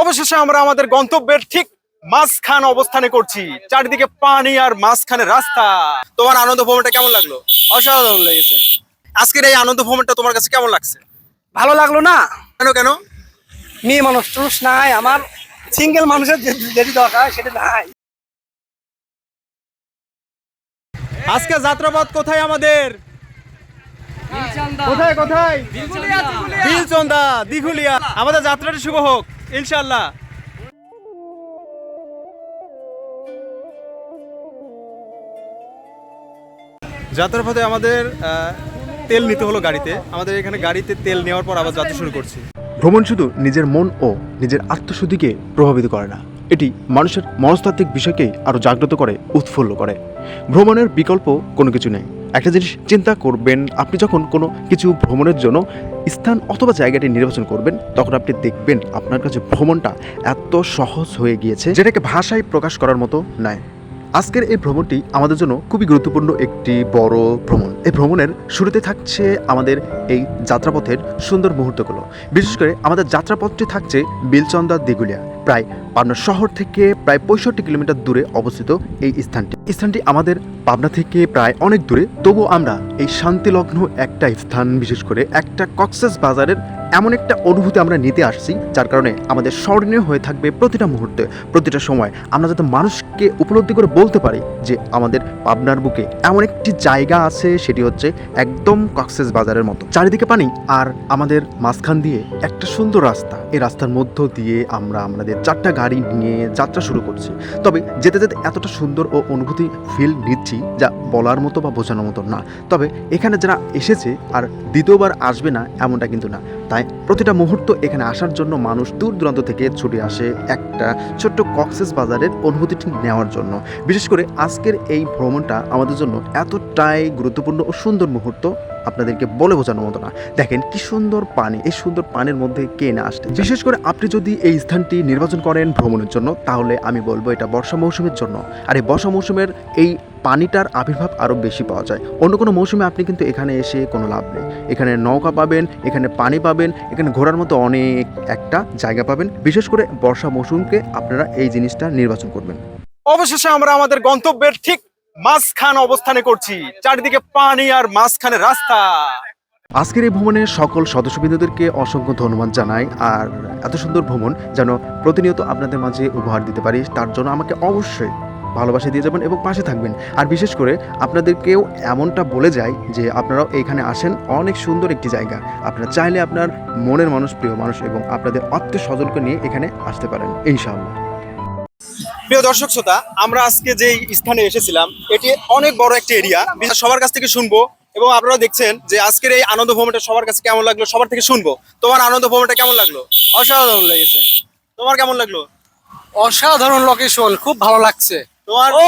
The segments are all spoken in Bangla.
অবশেষে আমরা আমাদের গন্তব্যের ঠিক মাঝখান অবস্থানে করছি। চারিদিকে পানি আর মাঝখানে রাস্তা। তোমার আনন্দ ভ্রমণটা কেমন লাগল? অসাধারণ লেগেছে। আজকের এই আনন্দ ভ্রমণটা তোমার কাছে কেমন লাগছে? ভালো লাগল না। কেন কেন? মেয়ে মানুষ টুস নাই আমার সিঙ্গেল মানুষের যে- যেটি দরকার সেটা নাই। আজকে যাত্রাপথ কোথায় আমাদের? কোথায় কোথায়? বিলচন্দা দিঘুলিয়া। আমাদের যাত্রাটি শুভ হোক। ইনশাল্লাহ যাত্রার পথে আমাদের তেল নিতে হলো গাড়িতে। আমাদের এখানে গাড়িতে তেল নেওয়ার পর আবার যাত্রা শুরু করছি। ভ্রমণ শুধু নিজের মন ও নিজের আত্মশুদ্ধিকে প্রভাবিত করে না, এটি মানুষের মনস্তাত্ত্বিক বিষয়কে আরও জাগ্রত করে, উৎফুল্ল করে। ভ্রমণের বিকল্প কোনো কিছু নেই। একটা জিনিস চিন্তা করবেন, আপনি যখন কোনো কিছু ভ্রমণের জন্য স্থান অথবা জায়গাটি নির্বাচন করবেন, তখন আপনি দেখবেন আপনার কাছে ভ্রমণটা এত সহজ হয়ে গিয়েছে, যেটাকে ভাষায় প্রকাশ করার মতো নয়। আজকের এই ভ্রমণটি আমাদের জন্য খুবই গুরুত্বপূর্ণ একটি বড় ভ্রমণ। এই ভ্রমণের শুরুতে থাকছে আমাদের এই যাত্রাপথের সুন্দর মুহূর্তগুলো। বিশেষ করে আমাদের যাত্রাপথটি থাকছে বিলচন্দা দিগুলিয়া প্রায় পাবনা শহর থেকে প্রায় পঁয়ষট্টি কিলোমিটার দূরে অবস্থিত এই স্থানটি। স্থানটি আমাদের পাবনা থেকে প্রায় অনেক দূরে। তবু আমরা এই শান্তিলগ্ন একটা স্থান, বিশেষ করে একটা কক্সেস বাজারের এমন একটা অনুভূতি আমরা নিতে আসছি, যার কারণে আমাদের স্মরণীয় হয়ে থাকবে প্রতিটা মুহূর্তে, প্রতিটা সময়। আমরা যাতে মানুষকে উপলব্ধি করে বলতে পারি যে আমাদের পাবনার বুকে এমন একটি জায়গা আছে, সেটি হচ্ছে একদম কক্সেস বাজারের মতো। চারিদিকে পানি আর আমাদের মাঝখান দিয়ে একটা সুন্দর রাস্তা। এই রাস্তার মধ্য দিয়ে আমরা আমাদের চারটা গাড়ি নিয়ে যাত্রা শুরু করছি। তবে যেতে যেতে এতটা সুন্দর ও অনুভূতি ফিল নিচ্ছি, যা বলার মতো বা বোঝানোর মতো না। তবে এখানে যারা এসেছে আর দ্বিতীয়বার আসবে না, এমনটা কিন্তু না। তাই প্রতিটা মুহূর্ত এখানে আসার জন্য মানুষ দূর দূরান্ত থেকে ছুটে আসে একটা ছোট্ট কক্সেস বাজারের অনুভূতিটি নেওয়ার জন্য। বিশেষ করে আজকের এই ভ্রমণটা আমাদের জন্য এতটাই গুরুত্বপূর্ণ ও সুন্দর মুহূর্ত। আপনাদেরকে বলে বোঝানোর মতো না। দেখেন কি সুন্দর পানি, এই সুন্দর পানির মধ্যে কে না আসতে বিশেষ করে আপনি যদি এই স্থানটি নির্বাচন করেন ভ্রমণের জন্য, তাহলে আমি বলব এটা বর্ষা মৌসুমের জন্য। আর এই বর্ষা মৌসুমের এই পানিটার আবির্ভাব আরও বেশি পাওয়া যায়। অন্য কোনো মৌসুমে আপনি কিন্তু এখানে এসে কোনো লাভ নেই। এখানে নৌকা পাবেন, এখানে পানি পাবেন, এখানে ঘোরার মতো অনেক একটা জায়গা পাবেন। বিশেষ করে বর্ষা মৌসুমকে আপনারা এই জিনিসটা নির্বাচন করবেন। অবশেষে আমরা আমাদের গন্তব্যের ঠিক মাঝখান অবস্থানে করছি। চারিদিকে পানি আর মাঝখানে রাস্তা। আজকের এই ভ্রমণে সকল সদস্যবৃন্দদেরকে অসংখ্য ধন্যবাদ জানাই, আর এত সুন্দর ভ্রমণ যেন প্রতিনিয়ত আপনাদের মাঝে উপহার দিতে পারি, তার জন্য আমাকে অবশ্যই ভালোবাসা দিয়ে যাবেন এবং পাশে থাকবেন। আর বিশেষ করে আপনাদেরকেও এমনটা বলে যাই যে আপনারাও এখানে আসেন, অনেক সুন্দর একটি জায়গা। আপনারা চাইলে আপনার মনের মানুষ, প্রিয় মানুষ এবং আপনাদের আত্মীয় স্বজনকে নিয়ে এখানে আসতে পারেন, ইনশাআল্লাহ। প্রিয় দর্শক শ্রোতা আমরা আজকে যে স্থানে এসেছিলাম এটি অনেক বড় একটা এরিয়া সবার কাছ থেকে শুনব এবং আপনারা দেখছেন যে আজকের এই আনন্দ ভ্রমণটা সবার কাছে কেমন লাগল সবার থেকে শুনব। তোমার আনন্দ ভ্রমণটা কেমন লাগল? অসাধারণ লেগেছে। তোমার কেমন লাগল? অসাধারণ লোকেশন খুব ভালো লাগছে। তোমার ও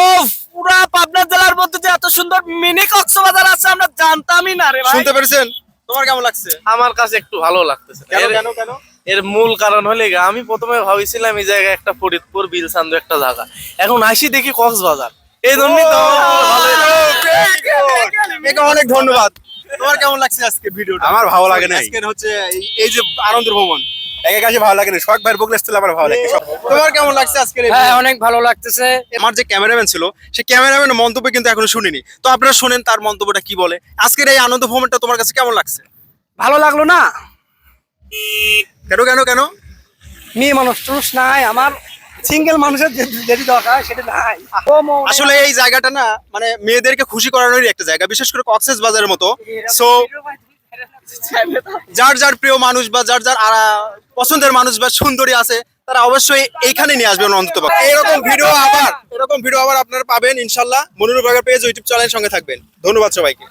পুরা পাবনা জেলার মধ্যে যে এত সুন্দর মিনি কক্সবাজার আছে আমরা জানতামই না রে ভাই। শুনতে পেরেছেন? তোমার কেমন লাগছে? আমার কাছে একটু ভালো লাগতেছে। কেন কেন কেন? এর মূল কারণ হলে আমি প্রথমে ভাবিছিলাম এই জায়গায় একটা ফরিদপুর বিলসান্দ একটা জায়গা। এখন আসি দেখি কক্সবাজার। এই জন্যই তো অনেক ধন্যবাদ। তোমার কেমন লাগছে আজকে ভিডিওটা? আমার ভালো লাগে না আজকের হচ্ছে এই- যে আনন্দ ভ্রমণ। একে কাছে ভালো লাগে না শখ ভাইয়ের আমার ভালো লাগে তোমার কেমন লাগছে হ্যাঁ অনেক ভালো লাগতেছে। আমার যে ক্যামেরাম্যান ছিল সে ক্যামেরাম্যানের মন্তব্য কিন্তু এখনও শুনিনি। তো আপনারা শুনেন তার মন্তব্যটা কি বলে। আজকের এই আনন্দ ভ্রমণটা তোমার কাছে কেমন লাগছে? ভালো লাগল না? কেন কেন কেন? মেয়ে মানুষ টুস নাই আমার সিঙ্গেল মানুষের যেটি দরকার সেটা নাই। আসলে এই জায়গাটা না মানে মেয়েদেরকে খুশি করানোরই একটা জায়গা বিশেষ করে কক্সেস বাজারের মতো। সো যার যার প্রিয় মানুষ বা যার যার পছন্দের মানুষ বা সুন্দরী আছে তারা অবশ্যই এইখানে নিয়ে আসবেন অন্তত এরকম ভিডিও আবার এরকম ভিডিও আবার আপনারা পাবেন ইনশাল্লাহ। মনুর পেজ ইউটিউব চ্যানেলের সঙ্গে থাকবেন। ধন্যবাদ সবাইকে।